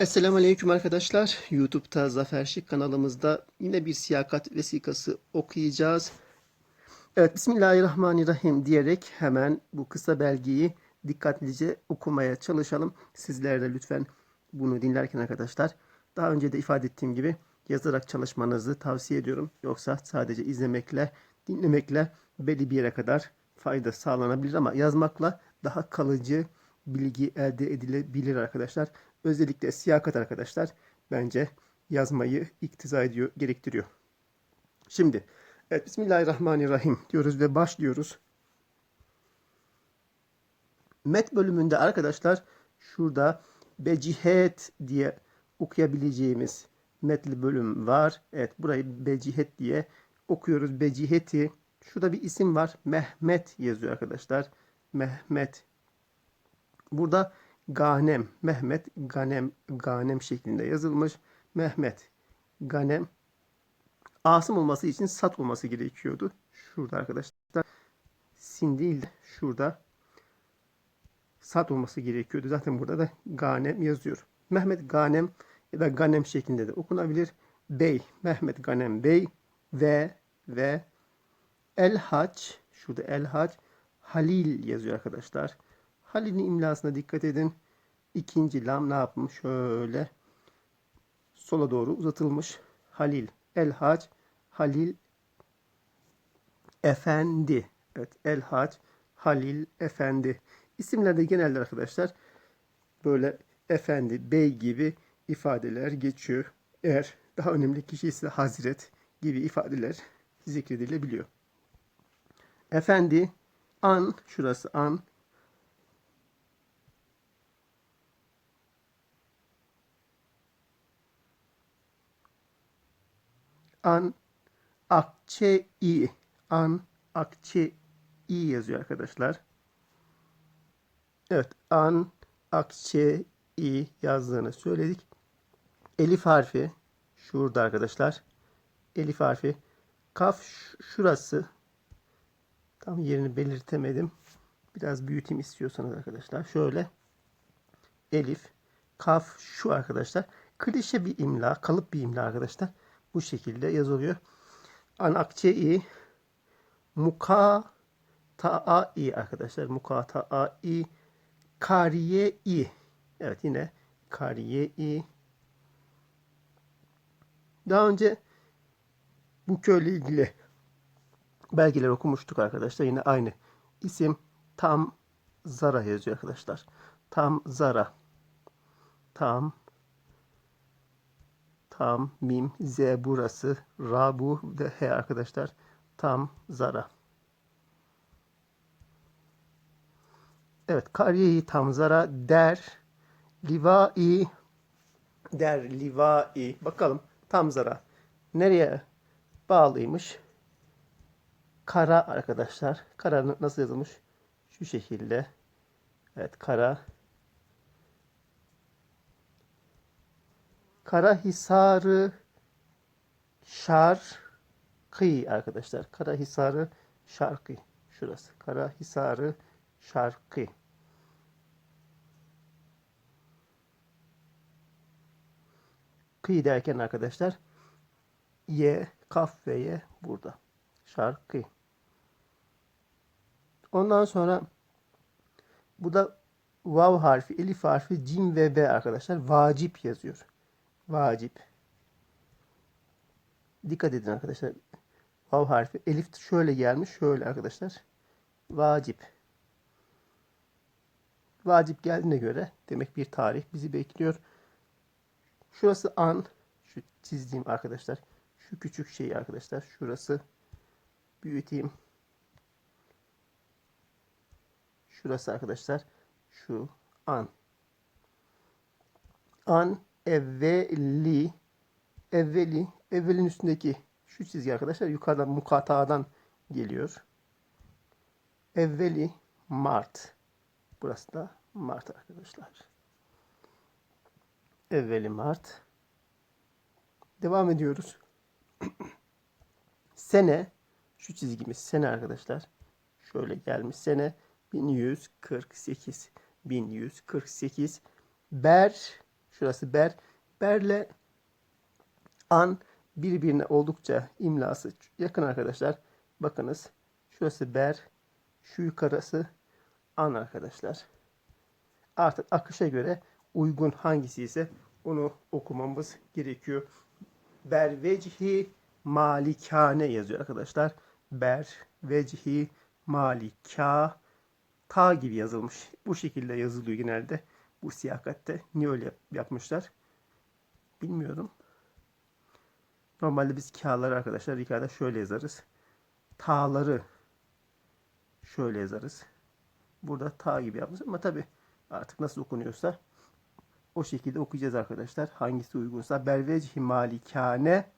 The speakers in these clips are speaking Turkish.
Esselamu Aleyküm arkadaşlar. YouTube'da Zafer Şık kanalımızda yine bir siyakat vesikası okuyacağız. Evet Bismillahirrahmanirrahim diyerek hemen bu kısa belgeyi dikkatlice okumaya çalışalım. Sizler de lütfen bunu dinlerken arkadaşlar daha önce de ifade ettiğim gibi yazarak çalışmanızı tavsiye ediyorum. Yoksa sadece izlemekle, dinlemekle belli bir yere kadar fayda sağlanabilir ama yazmakla daha kalıcı bilgi elde edilebilir arkadaşlar. Özellikle siyakat arkadaşlar bence yazmayı iktiza ediyor, gerektiriyor. Şimdi evet Bismillahirrahmanirrahim diyoruz ve başlıyoruz. Met bölümünde arkadaşlar şurada becihet diye okuyabileceğimiz metli bölüm var. Evet burayı becihet diye okuyoruz. Beciheti. Şurada bir isim var. Mehmet yazıyor arkadaşlar. Mehmet. Burada Ganem, Mehmet Ganem, Ganem şeklinde yazılmış. Mehmet Ganem. Asım olması için sat olması gerekiyordu. Şurada arkadaşlar. Sin değil de şurada sat olması gerekiyordu. Zaten burada da Ganem yazıyor. Mehmet Ganem ya da Ganem şeklinde de okunabilir. Bey, Mehmet Ganem Bey ve ve El Hac, şurada El Hac Halil yazıyor arkadaşlar. Halil'in imlasına dikkat edin. İkinci lam ne yapmış? Şöyle sola doğru uzatılmış. Halil El Hac Halil Efendi. Evet El Hac Halil Efendi. İsimlerde genelde arkadaşlar böyle efendi, bey gibi ifadeler geçiyor. Eğer daha önemli kişi ise hazret gibi ifadeler zikredilebiliyor. Efendi, an, şurası an, an, akçe i, an, akçe i yazıyor arkadaşlar. Evet, an, akçe i yazdığını söyledik. Elif harfi şurada arkadaşlar. Elif harfi. Kaf şurası. Tam yerini belirtemedim. Biraz büyüteyim istiyorsanız arkadaşlar. Şöyle. Elif. Kaf şu arkadaşlar. Klişe bir imla. Kalıp bir imla arkadaşlar. Bu şekilde yazılıyor. An akçe-i muka ta'a-i arkadaşlar. Muka ta'a-i kariye-i Evet yine kariye-i daha önce bu köyle ilgili belgeler okumuştuk arkadaşlar. Yine aynı isim tam Zara yazıyor arkadaşlar. Tam Zara. Tam tam mim z burası ra bu ve h arkadaşlar. Tam Zara. Evet, kariyeyi tam Zara der. Livai der livai. Bakalım tam zara nereye bağlıymış? Kara arkadaşlar. Kara nasıl yazılmış? Şu şekilde. Evet kara. Kara Hisarı Şarkı arkadaşlar. Kara Hisarı Şarkı. Şurası. Kara Hisarı Şarkı. Kıy derken arkadaşlar Y, kaf ve Y burada. Şarkı. Ondan sonra burada vav harfi, elif harfi, cim ve b arkadaşlar vacip yazıyor. Vacip. Dikkat edin arkadaşlar. Vav harfi, elif şöyle gelmiş, şöyle arkadaşlar. Vacip. Vacip geldiğine göre demek bir tarih bizi bekliyor. Şurası an. Şu çizdiğim arkadaşlar. Şu küçük şey arkadaşlar. Şurası. Büyüteyim. Şurası arkadaşlar. Şu an. An evveli. Evveli. Evvelin üstündeki şu çizgi arkadaşlar yukarıdan mukatadan geliyor. Evveli Mart. Burası da Mart arkadaşlar evveli Mart. Devam ediyoruz. sene şu çizgimiz sene arkadaşlar. Şöyle gelmiş sene 1148. 1148. Ber Şurası ber. Berle an birbirine oldukça imlası yakın arkadaşlar. Bakınız. Şurası ber. Şu yukarısı an arkadaşlar. Artık akışa göre uygun hangisi ise onu okumamız gerekiyor. Ber vecihi malikane yazıyor arkadaşlar. Ber vecihi malika ta gibi yazılmış. Bu şekilde yazılıyor genelde. Bu siyakatte. Niye öyle yapmışlar? Bilmiyorum. Normalde biz kağıtları arkadaşlar Rika'da şöyle yazarız. Ta'ları şöyle yazarız. Burada ta gibi yapmış ama tabi artık nasıl okunuyorsa o şekilde okuyacağız arkadaşlar. Hangisi uygunsa. Bervecihi malikane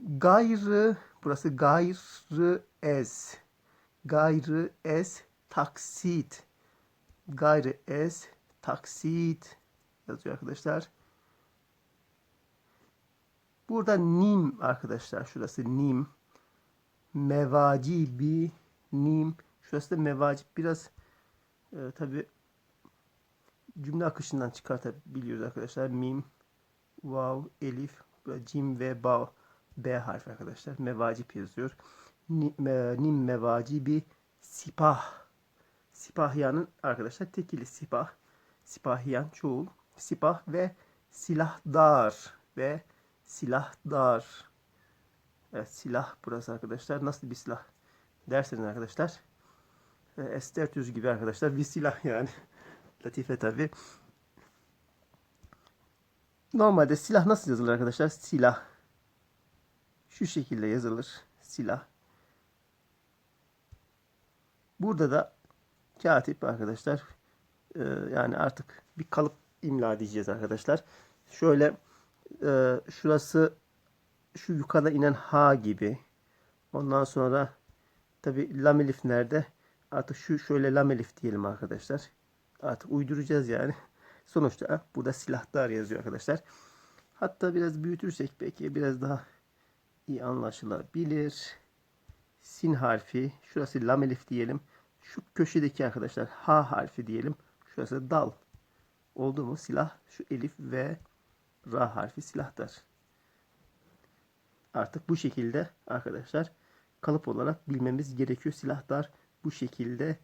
gayrı burası gayrı ez gayrı ez taksit gayrı ez taksit yazıyor arkadaşlar. Burada nim arkadaşlar. Şurası nim. Mevacibi nim. Şurası da mevacip. Biraz e, tabi cümle akışından çıkartabiliyoruz arkadaşlar. Mim, vav, elif, cim ve ba, b harfi arkadaşlar. Mevacip yazıyor. Ni- me- Nim mevacibi sipah. Sipahyanın arkadaşlar tekili sipah. Sipahyan çoğul. Sipah ve silahdar ve silahdar. Evet silah burası arkadaşlar. Nasıl bir silah derseniz arkadaşlar. E, Estertüz gibi arkadaşlar. Bir silah yani. Latife tabi. Normalde silah nasıl yazılır arkadaşlar? Silah. Şu şekilde yazılır. Silah. Burada da katip arkadaşlar. e, yani artık bir kalıp imla diyeceğiz arkadaşlar. Şöyle e, şurası şu yukarıda inen ha gibi. Ondan sonra tabi lam elif nerede? Artık şu şöyle lam elif diyelim arkadaşlar. Artık uyduracağız yani. Sonuçta burada silahlar yazıyor arkadaşlar. Hatta biraz büyütürsek belki biraz daha iyi anlaşılabilir. Sin harfi. Şurası lam elif diyelim. Şu köşedeki arkadaşlar ha harfi diyelim. Şurası dal. Oldu mu? Silah. Şu elif ve ra harfi silahlar. Artık bu şekilde arkadaşlar kalıp olarak bilmemiz gerekiyor. Silahlar bu şekilde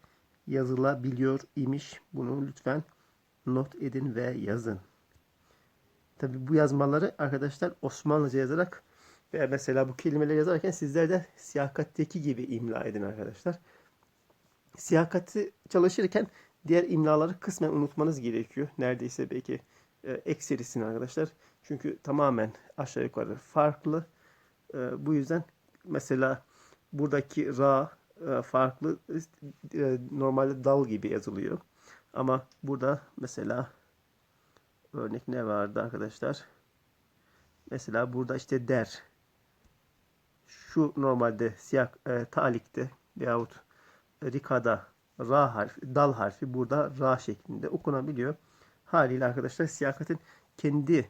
yazılabiliyor imiş. Bunu lütfen not edin ve yazın. Tabi bu yazmaları arkadaşlar Osmanlıca yazarak veya mesela bu kelimeleri yazarken sizler de siyakatteki gibi imla edin arkadaşlar. Siyakati çalışırken diğer imlaları kısmen unutmanız gerekiyor. Neredeyse belki e, ekserisini arkadaşlar. Çünkü tamamen aşağı yukarı farklı. E, bu yüzden mesela buradaki ra e, farklı e, normalde dal gibi yazılıyor. Ama burada mesela örnek ne vardı arkadaşlar? Mesela burada işte der. Şu normalde siyah e, talikte veyahut rikada ra harfi, dal harfi burada ra şeklinde okunabiliyor. Haliyle arkadaşlar siyakatin kendi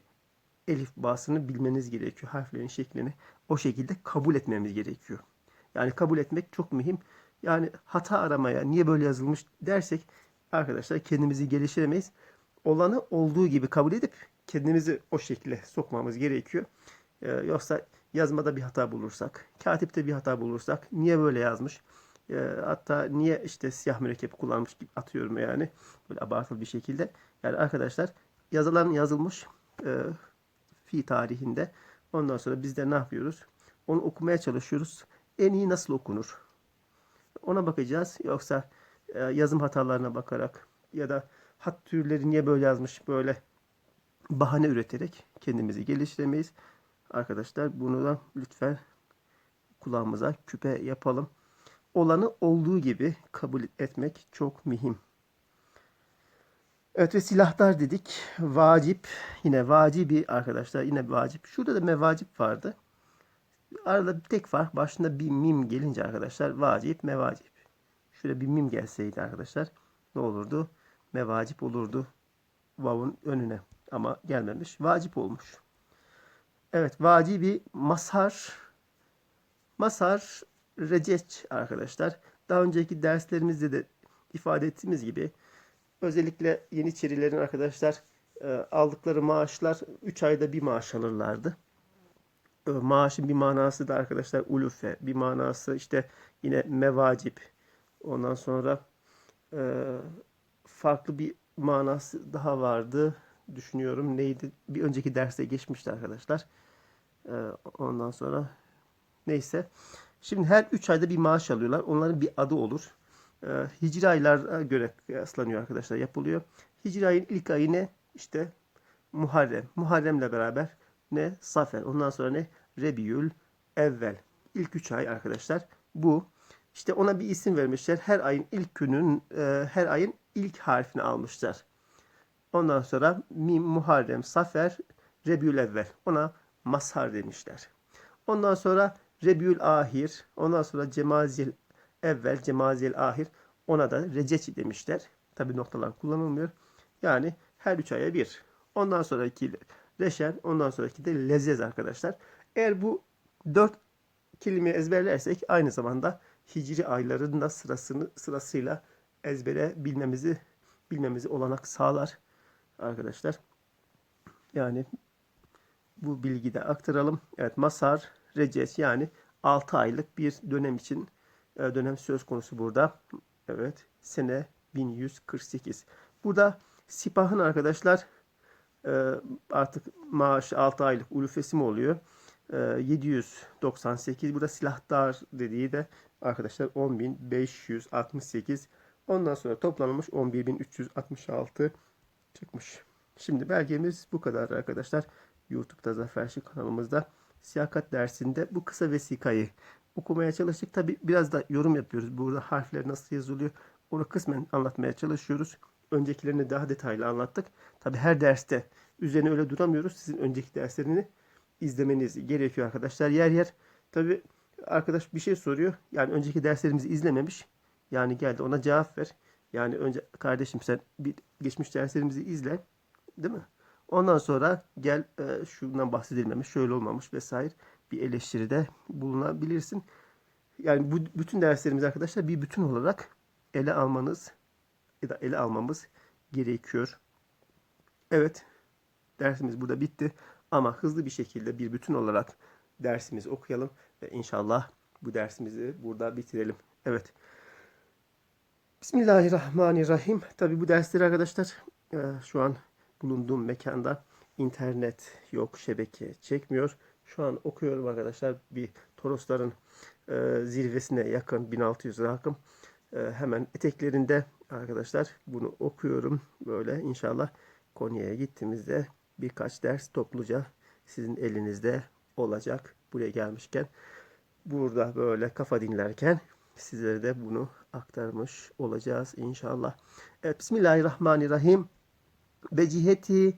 elif basını bilmeniz gerekiyor. Harflerin şeklini o şekilde kabul etmemiz gerekiyor. Yani kabul etmek çok mühim. Yani hata aramaya niye böyle yazılmış dersek arkadaşlar kendimizi geliştiremeyiz. Olanı olduğu gibi kabul edip kendimizi o şekilde sokmamız gerekiyor. Ee, yoksa yazmada bir hata bulursak, katipte bir hata bulursak niye böyle yazmış? Ee, hatta niye işte siyah mürekkep kullanmış gibi atıyorum yani. Böyle abartılı bir şekilde. Yani arkadaşlar yazılan yazılmış e, fi tarihinde. Ondan sonra biz de ne yapıyoruz? Onu okumaya çalışıyoruz. En iyi nasıl okunur? Ona bakacağız. Yoksa e, yazım hatalarına bakarak ya da hat türleri niye böyle yazmış böyle bahane üreterek kendimizi geliştiremeyiz. Arkadaşlar bunu da lütfen kulağımıza küpe yapalım. Olanı olduğu gibi kabul etmek çok mühim. Evet ve silahlar dedik. Vacip. Yine vacibi arkadaşlar. Yine vacip. Şurada da mevacip vardı. Arada bir tek fark. Başında bir mim gelince arkadaşlar vacip mevacip. Şöyle bir mim gelseydi arkadaşlar ne olurdu? Mevacip olurdu. Vav'un önüne. Ama gelmemiş. Vacip olmuş. Evet vacibi masar. Masar receç arkadaşlar. Daha önceki derslerimizde de ifade ettiğimiz gibi özellikle Yeniçerilerin arkadaşlar e, aldıkları maaşlar 3 ayda bir maaş alırlardı. E, maaşın bir manası da arkadaşlar ulufe, bir manası işte yine mevacip. Ondan sonra e, farklı bir manası daha vardı. Düşünüyorum neydi? Bir önceki derste geçmişti arkadaşlar. Ondan sonra neyse. Şimdi her 3 ayda bir maaş alıyorlar. Onların bir adı olur. E, hicri aylara göre kıyaslanıyor arkadaşlar yapılıyor. Hicri ayın ilk ayı ne? İşte Muharrem. Muharrem'le beraber ne? Safer. Ondan sonra ne? Rebiyül Evvel. İlk 3 ay arkadaşlar. Bu. İşte ona bir isim vermişler. Her ayın ilk günün, e, her ayın ilk harfini almışlar. Ondan sonra Mim, Muharrem, Safer, Rebiyül Evvel. Ona Mazhar demişler. Ondan sonra Rebiyül Ahir. Ondan sonra Cemazil Evvel, Cemazil Ahir. Ona da Receci demişler. Tabi noktalar kullanılmıyor. Yani her üç aya bir. Ondan sonraki Reşen, ondan sonraki de Lezez arkadaşlar. Eğer bu dört kelimeyi ezberlersek aynı zamanda hicri ayların da sırasını sırasıyla ezbere bilmemizi bilmemizi olanak sağlar arkadaşlar. Yani bu bilgiyi de aktaralım. Evet Masar, Reces yani 6 aylık bir dönem için e, dönem söz konusu burada. Evet sene 1148. Burada Sipah'ın arkadaşlar e, artık maaş 6 aylık ulufesi mi oluyor? E, 798. Burada silahdar dediği de arkadaşlar 10.568. Ondan sonra toplanılmış 11.366 çıkmış. Şimdi belgemiz bu kadar arkadaşlar. YouTube'da Zafer kanalımızda siyakat dersinde bu kısa vesikayı okumaya çalıştık. Tabi biraz da yorum yapıyoruz. Burada harfler nasıl yazılıyor onu kısmen anlatmaya çalışıyoruz. Öncekilerini daha detaylı anlattık. Tabi her derste üzerine öyle duramıyoruz. Sizin önceki derslerini izlemeniz gerekiyor arkadaşlar. Yer yer tabi arkadaş bir şey soruyor. Yani önceki derslerimizi izlememiş. Yani geldi ona cevap ver. Yani önce kardeşim sen bir geçmiş derslerimizi izle. Değil mi? Ondan sonra gel e, şundan bahsedilmemiş, şöyle olmamış vesaire bir eleştiride bulunabilirsin. Yani bu bütün derslerimiz arkadaşlar bir bütün olarak ele almanız ya da ele almamız gerekiyor. Evet, dersimiz burada bitti ama hızlı bir şekilde bir bütün olarak dersimizi okuyalım ve inşallah bu dersimizi burada bitirelim. Evet. Bismillahirrahmanirrahim. Tabi bu dersleri arkadaşlar e, şu an bulunduğum mekanda internet yok, şebeke çekmiyor. Şu an okuyorum arkadaşlar bir Torosların e, zirvesine yakın 1600 rakım. E, hemen eteklerinde arkadaşlar bunu okuyorum. Böyle inşallah Konya'ya gittiğimizde birkaç ders topluca sizin elinizde olacak. Buraya gelmişken burada böyle kafa dinlerken sizlere de bunu aktarmış olacağız inşallah. Evet Bismillahirrahmanirrahim. Beciheti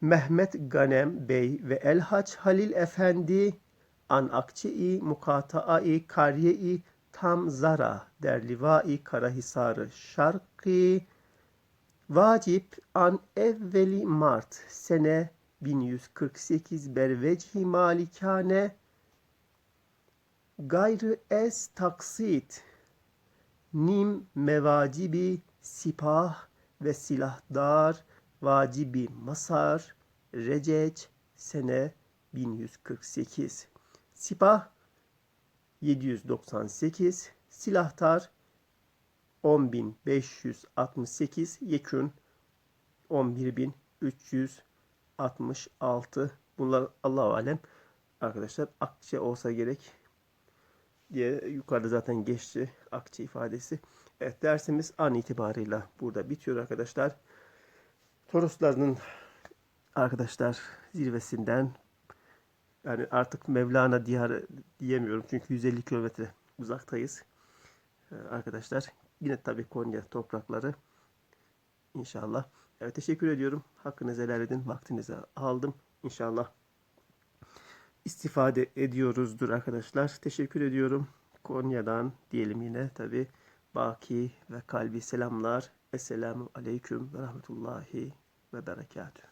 Mehmet Ganem Bey ve Elhaç Halil Efendi an akçe-i mukata'a-i kariye-i tam zara der livai karahisarı şarkı vacip an evveli mart sene 1148 berveci malikane gayrı es taksit nim mevacibi sipah ve silahdar vacibi masar receç sene 1148 sipah 798 silahtar 10.568 yekün 11.366 bunlar Allahu alem. Arkadaşlar akçe olsa gerek diye yukarıda zaten geçti akçe ifadesi. Evet dersimiz an itibarıyla burada bitiyor arkadaşlar. Toroslarının arkadaşlar zirvesinden yani artık Mevlana diyarı diyemiyorum çünkü 150 kilometre uzaktayız. Ee, arkadaşlar yine tabi Konya toprakları inşallah. Evet teşekkür ediyorum. Hakkınızı helal edin. Vaktinizi aldım. İnşallah istifade ediyoruzdur arkadaşlar. Teşekkür ediyorum. Konya'dan diyelim yine tabi baki ve kalbi selamlar. Esselamu aleyküm ve rahmetullahi ve berekatühü.